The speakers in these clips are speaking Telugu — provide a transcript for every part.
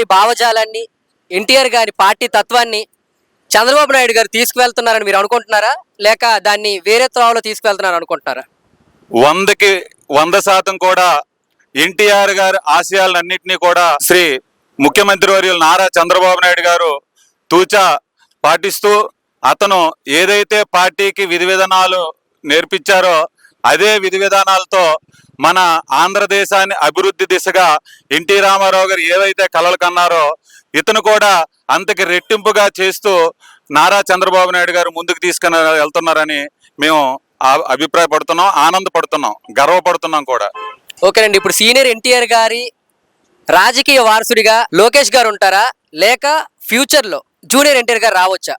ఈ భావజాలాన్ని ఎన్టీఆర్ గారి పార్టీ తత్వాన్ని చంద్రబాబు నాయుడు గారు తీసుకువెళ్తున్నారని మీరు అనుకుంటున్నారా? లేక దాన్ని వేరే త్రోవలో తీసుకువెళ్తున్నారు అనుకుంటున్నారా? వందకి వంద శాతం కూడా ఎన్టీఆర్ గారి ఆశయాలన్నింటినీ కూడా శ్రీ ముఖ్యమంత్రి వర్యులు నారా చంద్రబాబు నాయుడు గారు తూచా పాటిస్తూ అతను ఏదైతే పార్టీకి విధి విధానాలు నేర్పించారో అదే విధి విధానాలతో మన ఆంధ్రదేశాన్ని అభివృద్ధి దిశగా ఎన్టీ రామారావు గారు ఏవైతే కలలు కన్నారో ఇతను కూడా అంతకి రెట్టింపుగా చేస్తూ నారా చంద్రబాబు నాయుడు గారు ముందుకు తీసుకుని వెళ్తున్నారని మేము అభిప్రాయపడుతున్నాం ఆనందపడుతున్నాం గర్వపడుతున్నాం కూడా. ఓకేనండి ఇప్పుడు సీనియర్ ఎన్టీఆర్ గారి రాజకీయ వారసుడిగా లోకేష్ గారు ఉంటారా? లేక ఫ్యూచర్లో జూనియర్ ఎన్టీఆర్ గారు రావచ్చా?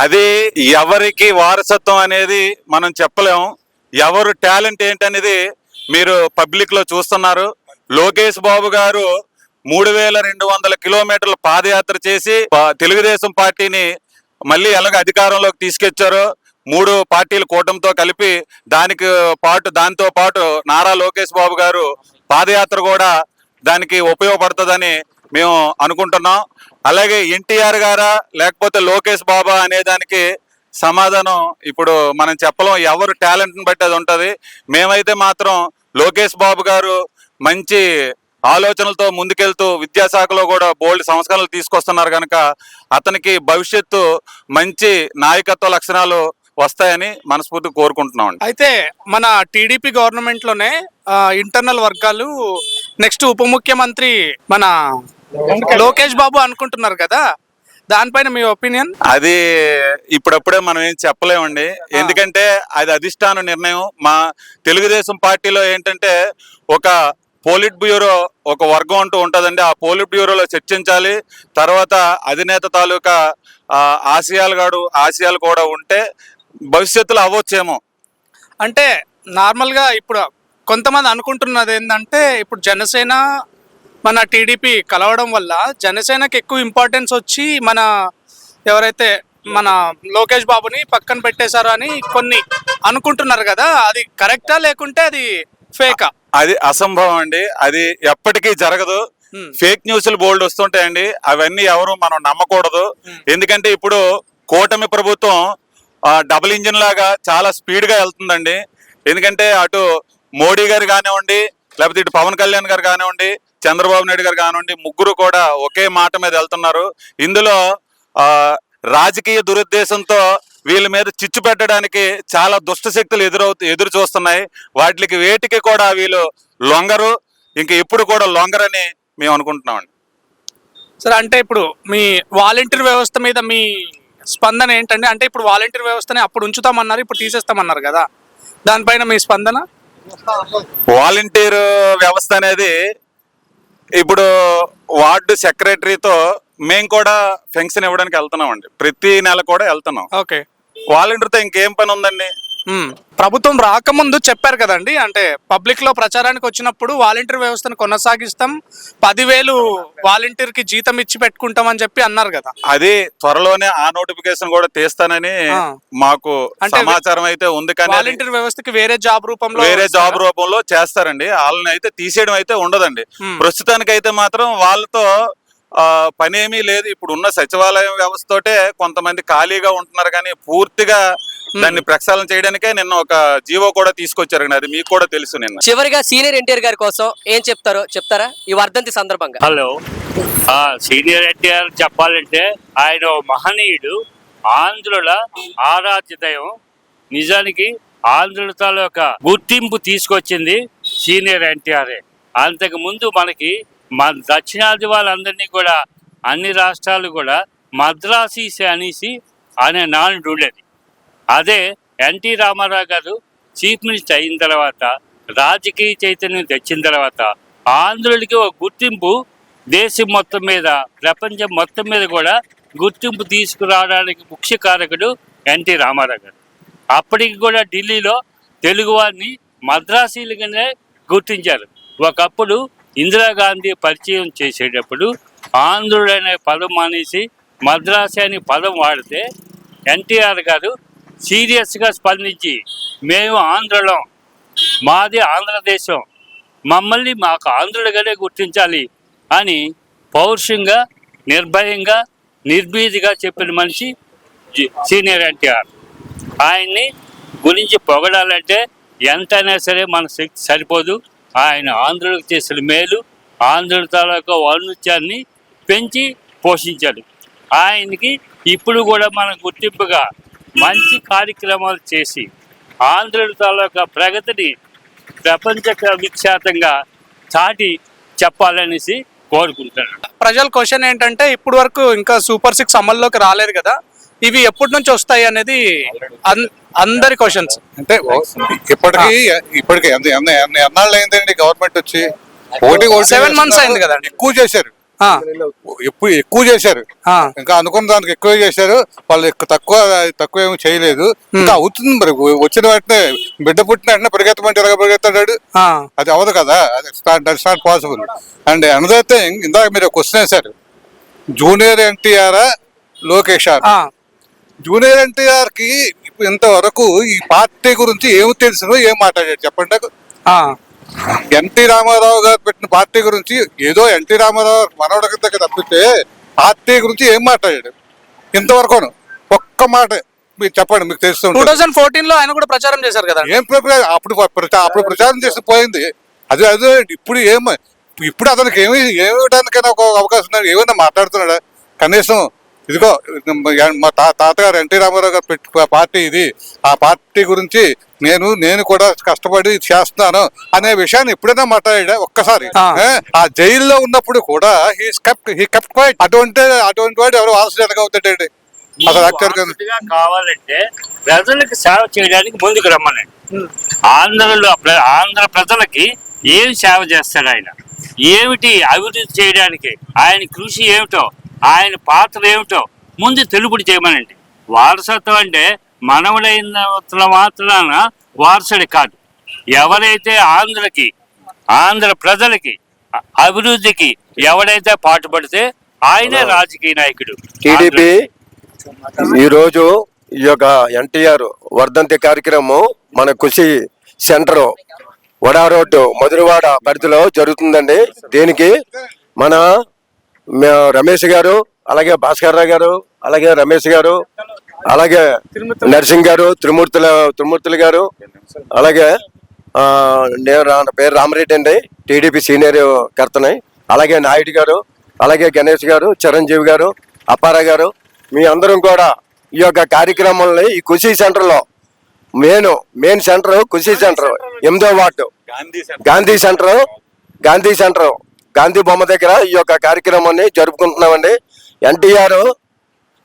అది ఎవరికి వారసత్వం అనేది మనం చెప్పలేము ఎవరు టాలెంట్ ఏంటనేది మీరు పబ్లిక్లో చూస్తున్నారు. లోకేష్ బాబు గారు మూడు వేల రెండు వందల కిలోమీటర్ల పాదయాత్ర చేసి తెలుగుదేశం పార్టీని మళ్ళీ ఎలాగ అధికారంలోకి తీసుకొచ్చారో మూడు పార్టీల కూటమితో కలిపి దానికి పాటు దాంతో పాటు నారా లోకేష్ బాబు గారు పాదయాత్ర కూడా దానికి ఉపయోగపడుతుందని మేము అనుకుంటున్నాం. అలాగే ఎన్టీఆర్ గారా లేకపోతే లోకేష్ బాబా అనే దానికి సమాధానం ఇప్పుడు మనం చెప్పలేం. ఎవరు టాలెంట్ని బట్టి అది ఉంటుంది. మేమైతే మాత్రం లోకేష్ బాబు గారు మంచి ఆలోచనలతో ముందుకెళ్తూ విద్యాశాఖలో కూడా బోల్డ్ సంస్కరణలు తీసుకొస్తున్నారు కనుక అతనికి భవిష్యత్తు మంచి నాయకత్వ లక్షణాలు వస్తాయని మనస్ఫూర్తి కోరుకుంటున్నాం అయితే మన టీడీపీ గవర్నమెంట్లోనే ఇంటర్నల్ వర్గాలు నెక్స్ట్ ఉప ముఖ్యమంత్రి మన లోకేష్ బాబు అనుకుంటున్నారు కదా. దానిపైన మీ ఒపీనియన్? అది ఇప్పుడప్పుడే మనం ఏం చెప్పలేమండి. ఎందుకంటే అది అధిష్టాన నిర్ణయం. మా తెలుగుదేశం పార్టీలో ఏంటంటే ఒక పోలిట్ బ్యూరో ఒక వర్గం అంటూ ఉంటుందండి. ఆ పోలిట్ బ్యూరోలో చర్చించాలి. తర్వాత అధినేత తాలూకా ఆశయాలు గాడు ఆశయాలు కూడా ఉంటే భవిష్యత్తులో అవ్వచ్చేమో. అంటే నార్మల్గా ఇప్పుడు కొంతమంది అనుకుంటున్నది ఏంటంటే ఇప్పుడు జనసేన మన టీడీపీ కలవడం వల్ల జనసేనకి ఎక్కువ ఇంపార్టెన్స్ వచ్చి మన ఎవరైతే మన లోకేష్ బాబుని పక్కన పెట్టేశారు అని కొన్ని అనుకుంటున్నారు కదా అది కరెక్టా లేకుంటే అది ఫేకా అది అసంభవం అండి. అది ఎప్పటికీ జరగదు. ఫేక్ న్యూస్లు బోల్డ్ వస్తుంటాయండి. అవన్నీ ఎవరు మనం నమ్మకూడదు. ఎందుకంటే ఇప్పుడు కూటమి ప్రభుత్వం డబుల్ ఇంజిన్ లాగా చాలా స్పీడ్గా వెళ్తుందండి. ఎందుకంటే అటు మోడీ గారు కానివ్వండి లేకపోతే ఇటు పవన్ కళ్యాణ్ గారు కానివ్వండి చంద్రబాబు నాయుడు గారు కానివ్వండి ముగ్గురు కూడా ఒకే మాట మీద వెళ్తున్నారు. ఇందులో ఆ, రాజకీయ దురుద్దేశంతో వీళ్ళ మీద చిచ్చు పెట్టడానికి చాలా దుష్ట శక్తులు ఎదురవుతూ ఎదురు చూస్తున్నాయి. వాటికి వేటికి కూడా వీళ్ళు లొంగరు. ఇంక ఎప్పుడు కూడా లొంగరని మేము అనుకుంటున్నామండి. సరే అంటే ఇప్పుడు మీ వాలంటీర్ వ్యవస్థ మీద మీ స్పందన ఏంటండి? అంటే ఇప్పుడు వాలంటీర్ వ్యవస్థని అప్పుడు ఉంచుతామన్నారు ఇప్పుడు తీసేస్తామన్నారు కదా. దానిపైన మీ స్పందన? వాలంటీర్ వ్యవస్థ అనేది ఇప్పుడు వార్డు సెక్రటరీతో మేము కూడా ఫెన్షన్ ఇవ్వడానికి వెళ్తున్నామండి. ప్రతి నెల కూడా వెళ్తున్నాం. ఓకే. వాలంటీర్తో ఇంకేం పని ఉందండి. ప్రభుత్వం రాకముందు చెప్పారు కదండి అంటే పబ్లిక్లో ప్రచారానికి వచ్చినప్పుడు వాలంటీర్ వ్యవస్థను కొనసాగిస్తాం పదివేలు వాలంటీర్కి జీతం ఇచ్చి పెట్టుకుంటాం అని చెప్పి అన్నారు కదా. అది త్వరలోనే ఆ నోటిఫికేషన్ కూడా తీస్తానని. మాకు అంటే సమాచారం అయితే ఉంది కానీ వాలంటీర్ వ్యవస్థకి వేరే జాబ్ రూపంలో వేరే జాబ్ రూపంలో చేస్తారండి. వాళ్ళని అయితే తీసేయడం అయితే ఉండదండి. ప్రస్తుతానికి అయితే మాత్రం వాళ్ళతో పనేమీ లేదు. ఇప్పుడు ఉన్న సచివాలయం వ్యవస్థతోటే కొంతమంది ఖాళీగా ఉంటున్నారు కానీ పూర్తిగా దాన్ని ప్రక్షాళన చేయడానికే నిన్న ఒక జీవో కూడా తీసుకొచ్చారండి అది మీకు కూడా తెలుసు నిన్న. చివరిగా సీనియర్ ఎన్టీఆర్ గారి కోసం ఏం చెప్తారో చెప్తారా? ఈ వర్ధంతి సందర్భంగా. హలో. ఆ, సీనియర్ ఎన్టీఆర్ చెప్పాలంటే ఆయన మహనీయుడు ఆంధ్రుల ఆరాధ్య దైవం నిజానికి ఆంధ్రుల తాలూకా గుర్తింపు తీసుకొచ్చింది సీనియర్ ఎన్టీఆర్ఏ అంతకు ముందు మనకి మా దక్షిణాది వాళ్ళందరినీ కూడా అన్ని రాష్ట్రాలు కూడా మద్రాసీస్ అనేసి అనే నానుడు ఉండేది అదే. ఎన్టీ రామారావు గారు చీఫ్ మినిస్టర్ అయిన తర్వాత రాజకీయ చైతన్యం తెచ్చిన తర్వాత ఆంధ్రులకి ఒక గుర్తింపు దేశం మొత్తం మీద ప్రపంచం మొత్తం మీద కూడా గుర్తింపు తీసుకురావడానికి ముఖ్య కారకుడు ఎన్టీ రామారావు గారు. అప్పటికి కూడా ఢిల్లీలో తెలుగు వారిని మద్రాసీలుగానే గుర్తించారు. ఒకప్పుడు ఇందిరాగాంధీ పరిచయం చేసేటప్పుడు ఆంధ్రుడు అనే పదం మానేసి మద్రాసి అనే పదం వాడితే ఎన్టీఆర్ గారు సీరియస్గా స్పందించి మేము ఆంధ్రలం మాది ఆంధ్రదేశం మమ్మల్ని మాకు ఆంధ్రుడిగానే గుర్తించాలి అని పౌరుషంగా నిర్భయంగా నిర్భీతిగా చెప్పిన మనిషి సీనియర్ ఎన్టీఆర్. ఆయన్ని గురించి పొగడాలంటే ఎంతైనా సరే మన శక్తి సరిపోదు. ఆయన ఆంధ్రులకు చేసిన మేలు ఆంధ్రుల తాలూకా ఔన్నత్యాన్ని పెంచి పోషించాడు. ఆయనకి ఇప్పుడు కూడా మన గుర్తింపుగా మంచి కార్యక్రమాలు చేసి ఆంధ్రుల తాలూకా ప్రగతిని ప్రపంచ విఖ్యాతంగా చాటి చెప్పాలనేసి కోరుకుంటాను ప్రజల క్వశ్చన్ ఏంటంటే ఇప్పుడు వరకు ఇంకా సూపర్ సిక్స్ అమల్లోకి రాలేదు కదా. ఇవి ఎప్పటి నుంచి వస్తాయి అనేది అన్- అందరి క్వశ్చన్స్ అంటే ఇప్పటికి ఇప్పటికి ఎన్నాళ్ళు అయిందండి గవర్నమెంట్ వచ్చి? ఒకటి Seven months అయింది కదండి. ఎక్కువ చేశారు. ఎప్పుడు ఎక్కువ చేశారు. ఇంకా అనుకున్న దానికి ఎక్కువ చేశారు. వాళ్ళు తక్కువ తక్కువ ఏమి చేయలేదు. ఇంకా అవుతుంది మరి. వచ్చిన వెంటనే బిడ్డ పుట్టిన వెంటనే పరిగెత్తమంటే ఎలాగ పరిగెత్తాడు అది అవదు కదా. అది that's not possible and another thing ఇందాక మీరు క్వశ్చన్ వేశారు. Junior NTR Lokesh or junior ఎన్టీఆర్కి ఇప్పుడు ఇంతవరకు ఈ పార్టీ గురించి ఏమి తెలుసు ఏం మాట్లాడాడు చెప్పండి. నాకు ఎన్టీ రామారావు గారు పెట్టిన పార్టీ గురించి ఏదో ఎన్టీ రామారావు మనవడ కింద తప్పితే పార్టీ గురించి ఏం మాట్లాడాడు ఇంతవరకు ఒక్క మాట మీరు చెప్పండి మీకు టూ తెలుస్తుంది థౌజండ్ ఫోర్టీన్లో ఆయన కూడా ప్రచారం చేశారు కదా. ఏం అప్పుడు అప్పుడు ప్రచారం చేసి పోయింది. అదే అదే ఇప్పుడు ఏం ఇప్పుడు అతనికి ఏమి ఏమి ఇవ్వడానికైనా ఒక అవకాశం ఉందా? ఏమైనా మాట్లాడుతున్నాడా? కనీసం ఇదిగో మా తా- తాతగారు ఎన్టీ రామారావు గారు పెట్టు పార్టీ ఇది. ఆ పార్టీ గురించి నేను నేను కూడా కష్టపడి చేస్తున్నాను అనే విషయాన్ని ఎప్పుడైనా మాట్లాడా ఒక్కసారి? ఆ. జైల్లో ఉన్నప్పుడు కూడా he kept he kept quiet అటువంటి అటువంటి వాడు ఎవరు? వెనక అవుతాడండి అసలు కావాలంటే ప్రజలకు సేవ చేయడానికి ముందుకు రమ్మనండి ఆంధ్రలో ఆంధ్ర ప్రజలకి ఏం సేవ చేస్తాడు ఆయన? ఏమిటి అభివృద్ధి చేయడానికి ఆయన కృషి ఏమిటో ఆయన పాత్ర ఏమిటో ముందు తెలుపుడు చేయమనండి. వారసత్వం అంటే మనవడైన మాత్రాన వారసుడి కాదు. ఎవరైతే ఆంధ్రకి ఆంధ్ర ప్రజలకి అభివృద్ధికి ఎవడైతే పాటుపడితే ఆయనే రాజకీయ నాయకుడు. టీడీపీ ఈరోజు ఈ యొక్క ఎన్టీఆర్ వర్ధంతి కార్యక్రమం మన కృషి సెంటర్ వడా రోడ్డు మధురవాడ పరిధిలో జరుగుతుందండి. దీనికి మన రమేష్ గారు అలాగే భాస్కర్ రావు గారు అలాగే రమేష్ గారు అలాగే నర్సింగ్ గారు త్రిమూర్తుల త్రిమూర్తులు గారు అలాగే నేను పేరు రామరెడ్డి అండి. టీడీపీ సీనియర్ కర్తని. అలాగే నాయుడు గారు అలాగే గణేష్ గారు చిరంజీవి గారు అప్పారా గారు మీ అందరం కూడా ఈ యొక్క కార్యక్రమాలని ఈ కృషి సెంటర్లో main main centre Krishi centre ఎనిమిదో ward. Gandhi centre Gandhi centre. Gandhi బొమ్మ దగ్గర ఈ యొక్క కార్యక్రమాన్ని జరుపుకుంటున్నామండి. ఎన్టీఆర్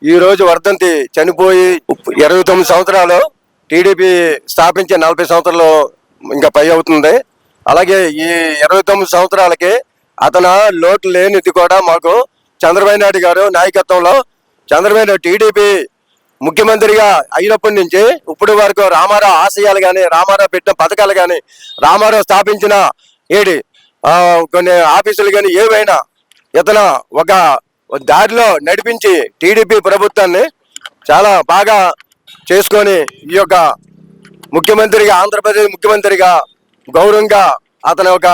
ఈరోజు వర్ధంతి చనిపోయి ఇరవై తొమ్మిది సంవత్సరాలు టీడీపీ స్థాపించే నలభై సంవత్సరాలు ఇంకా పై అవుతుంది. అలాగే ఈ ఇరవై తొమ్మిది సంవత్సరాలకి అతను లోటు లేనిది కూడా మాకు చంద్రబాబు నాయుడు గారు నాయకత్వంలో చంద్రబాబు నాయుడు టీడీపీ ముఖ్యమంత్రిగా అయినప్పటి నుంచి ఇప్పుడు వరకు రామారావు ఆశయాలు కానీ రామారావు పెట్టిన పథకాలు కానీ రామారావు స్థాపించిన ఏడి కొన్ని ఆఫీసులు కానీ ఏవైనా ఇతను ఒక దారిలో నడిపించి టీడీపీ ప్రభుత్వాన్ని చాలా బాగా చేసుకొని ఈ యొక్క ముఖ్యమంత్రిగా ఆంధ్రప్రదేశ్ ముఖ్యమంత్రిగా గౌరవంగా అతను ఒక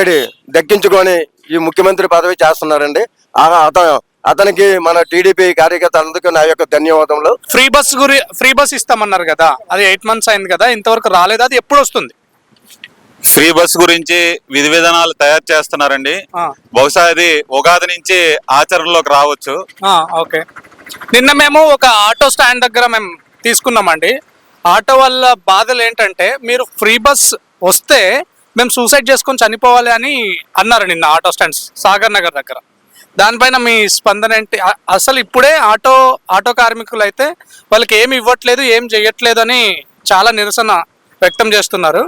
ఏడి దక్కించుకొని ఈ ముఖ్యమంత్రి పదవి చేస్తున్నారండి. ఆ అతను అతనికి మన టీడీపీ కార్యకర్తలందుకు నా యొక్క ధన్యవాదములు. ఫ్రీ బస్ గురి ఫ్రీ బస్ ఇస్తామన్నారు కదా. అది ఎయిట్ మంత్స్ అయింది కదా. ఇంతవరకు రాలేదు? అది ఎప్పుడు వస్తుంది? ఫ్రీ బస్ గురించి విధి విధానాలు తయారు చేస్తున్నారండి. బహుశా ఇది ఉగాది నుంచి ఆచరణలోకి రావచ్చు. ఓకే. నిన్న మేము ఒక ఆటో స్టాండ్ దగ్గర మేము తీసుకున్నామండి. ఆటో వల్ల బాధలు ఏంటంటే మీరు ఫ్రీ బస్ వస్తే మేము సూసైడ్ చేసుకొని చనిపోవాలి అని అన్నారు నిన్న ఆటో స్టాండ్ సాగర్ నగర్ దగ్గర. దానిపైన మీ స్పందన ఏంటి? అసలు ఇప్పుడే ఆటో ఆటో కార్మికులు అయితే వాళ్ళకి ఏమి ఇవ్వట్లేదు ఏం చేయట్లేదు అని చాలా నిరసన వ్యక్తం చేస్తున్నారు.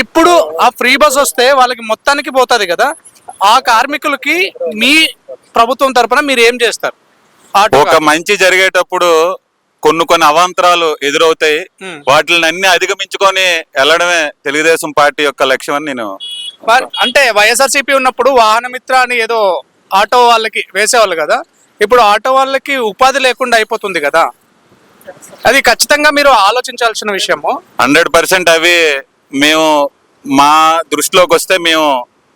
ఇప్పుడు ఆ ఫ్రీ బస్ వస్తే వాళ్ళకి మొత్తానికి పోతుంది కదా. ఆ కార్మికులకి మీ ప్రభుత్వం తరపున మీరు ఏం చేస్తారు? ఒక మంచి జరిగేటప్పుడు కొన్ని కొన్ని అవాంతరాలు ఎదురవుతాయి. వాటిని అన్ని అధిగమించుకొని వెళ్ళడమే తెలుగుదేశం పార్టీ యొక్క లక్ష్యం అని నేను అంటే వైఎస్ఆర్సీపీ ఉన్నప్పుడు వాహనమిత్ర అని ఏదో ఆటో వాళ్ళకి వేసేవాళ్ళు కదా. ఇప్పుడు ఆటో వాళ్ళకి ఉపాధి లేకుండా అయిపోతుంది కదా. అది ఖచ్చితంగా మీరు ఆలోచించాల్సిన విషయము. హండ్రెడ్ పర్సెంట్ అవి మేము మా దృష్టిలోకి వస్తే మేము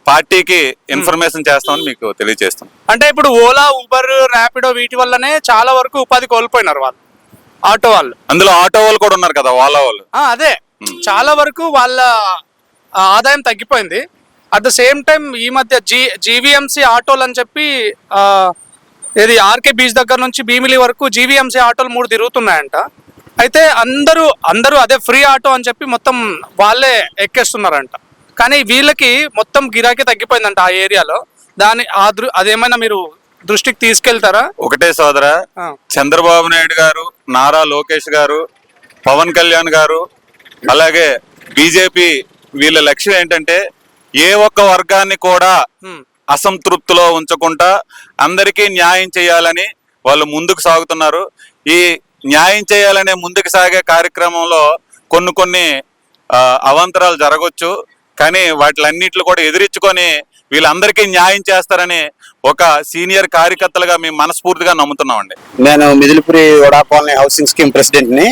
పార్టీకి ఇన్ఫర్మేషన్ చేస్తామని మీకు తెలియజేస్తాం. అంటే ఇప్పుడు ఓలా ఉబర్ ర్యాపిడో వీటి వల్లనే చాలా వరకు ఉపాధి కోల్పోయినారు వాళ్ళు. ఆటో వాళ్ళు. అందులో ఆటో వాళ్ళు కూడా ఉన్నారు కదా వాళ్ళ వాళ్ళు. అదే. చాలా వరకు వాళ్ళ ఆదాయం తగ్గిపోయింది. అట్ ద సేమ్ టైం ఈ మధ్య జీ జీవీఎంసీ ఆటోలు అని చెప్పి ఇది ఆర్కే బీచ్ దగ్గర నుంచి భీమిలి వరకు జీవీఎంసీ ఆటోలు మూడు తిరుగుతున్నాయంట. అయితే అందరూ అందరూ అదే ఫ్రీ ఆటో అని చెప్పి మొత్తం వాళ్ళే ఎక్కేస్తున్నారంట కానీ వీళ్ళకి మొత్తం గిరాకీ తగ్గిపోయిందంట ఆ ఏరియాలో దాని ఆ దృ అదేమైనా మీరు దృష్టికి తీసుకెళ్తారా ఒకటే సోదర. చంద్రబాబు నాయుడు గారు నారా లోకేష్ గారు పవన్ కళ్యాణ్ గారు అలాగే బీజేపీ వీళ్ళ లక్ష్యం ఏంటంటే ఏ ఒక్క వర్గాన్ని కూడా. అసంతృప్తిలో ఉంచకుండా అందరికీ న్యాయం చేయాలని వాళ్ళు ముందుకు సాగుతున్నారు ఈ న్యాయం చేయాలనే ముందుకు సాగే కార్యక్రమంలో కొన్ని కొన్ని అవంతరాలు అవాంతరాలు జరగవచ్చు కానీ వాటిలన్నిట్లు కూడా ఎదిరించుకొని వీళ్ళందరికీ న్యాయం చేస్తారని ఒక సీనియర్ కార్యకర్తలుగా మేము మనస్ఫూర్తిగా నమ్ముతున్నామండి. నేను Midhilapuri Vuda colony housing scheme ప్రెసిడెంట్ని.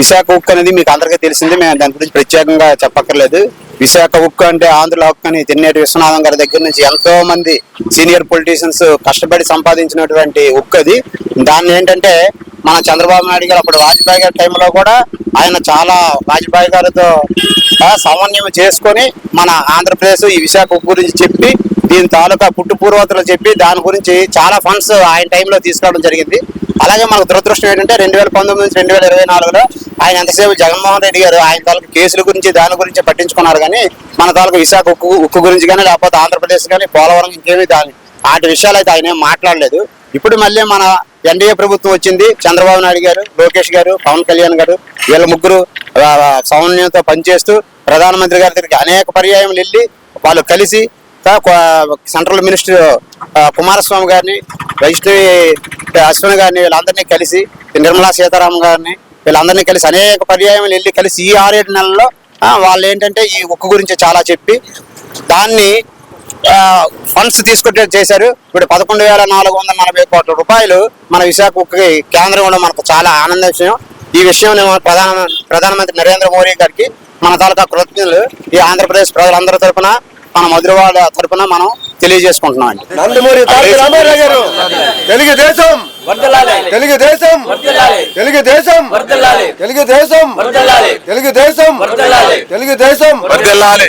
Visakha ఉక్కు అనేది మీకు అందరికీ తెలిసింది మేము దాని గురించి ప్రత్యేకంగా చెప్పక్కర్లేదు. విశాఖ ఉక్కు అంటే ఆంధ్ర హక్కు అని తిన్నేటి విశ్వనాథం గారి దగ్గర నుంచి ఎంతో మంది సీనియర్ పొలిటీషియన్స్ కష్టపడి సంపాదించినటువంటి ఉక్కు అది. దాన్ని ఏంటంటే మన చంద్రబాబు నాయుడు గారు అప్పుడు వాజ్పేయి గారి టైంలో కూడా ఆయన చాలా వాజ్పేయి గారితో సమన్వయం చేసుకొని మన ఆంధ్రప్రదేశ్ ఈ విశాఖ గురించి చెప్పి దీని తాలూకా పుట్టు పూర్వతలు చెప్పి దాని గురించి చాలా ఫండ్స్ ఆయన టైంలో తీసుకురావడం జరిగింది. అలాగే మనకు దురదృష్టం ఏంటంటే రెండు వేల పంతొమ్మిది నుంచి రెండు వేల ఇరవై నాలుగులో ఆయన ఎంతసేపు జగన్మోహన్ రెడ్డి గారు ఆయన తాలూకు కేసుల గురించి దాని గురించి పట్టించుకున్నారు కానీ మన తాలూకు విశాఖ ఉక్కు ఉక్కు గురించి కానీ లేకపోతే ఆంధ్రప్రదేశ్ కానీ పోలవరం ఇంకేమీ దాని వాటి విషయాలు అయితే ఆయన మాట్లాడలేదు. ఇప్పుడు మళ్ళీ మన ఎన్డీఏ ప్రభుత్వం వచ్చింది. చంద్రబాబు నాయుడు గారు లోకేష్ గారు పవన్ కళ్యాణ్ గారు వీళ్ళ ముగ్గురు సమన్వయంతో పనిచేస్తూ ప్రధానమంత్రి గారి దగ్గరికి అనేక పర్యాయములు వెళ్ళి వాళ్ళు కలిసి సెంట్రల్ మినిస్టర్ కుమారస్వామి గారిని వైష్ణవి అశ్విని గారిని వీళ్ళందరినీ కలిసి నిర్మలా సీతారామన్ గారిని వీళ్ళందరినీ కలిసి అనేక పర్యాయములు వెళ్ళి కలిసి ఈ ఆరేడు నెలల్లో వాళ్ళు ఏంటంటే ఈ ఉక్కు గురించి చాలా చెప్పి దాన్ని ఫండ్స్ తీసుకుంటే చేశారు. ఇప్పుడు పదకొండు వేల నాలుగు వందల నలభై కోట్ల రూపాయలు మన విశాఖ ఉక్కుకి కేంద్రం కూడా మనకు చాలా ఆనంద విషయం. ఈ విషయం ప్రధాన ప్రధానమంత్రి నరేంద్ర మోడీ గారికి మన తాలూకా కృతజ్ఞతలు. ఈ ఆంధ్రప్రదేశ్ ప్రజలందరి తరపున మన మధురవాడ తరపున మనం తెలియజేసుకుంటున్నాం అండి. నందమూరి తారక రామారావు గారు తెలుగుదేశం తెలుగుదేశం తెలుగుదేశం తెలుగుదేశం తెలుగుదేశం తెలుగుదేశం వర్దిల్లాలి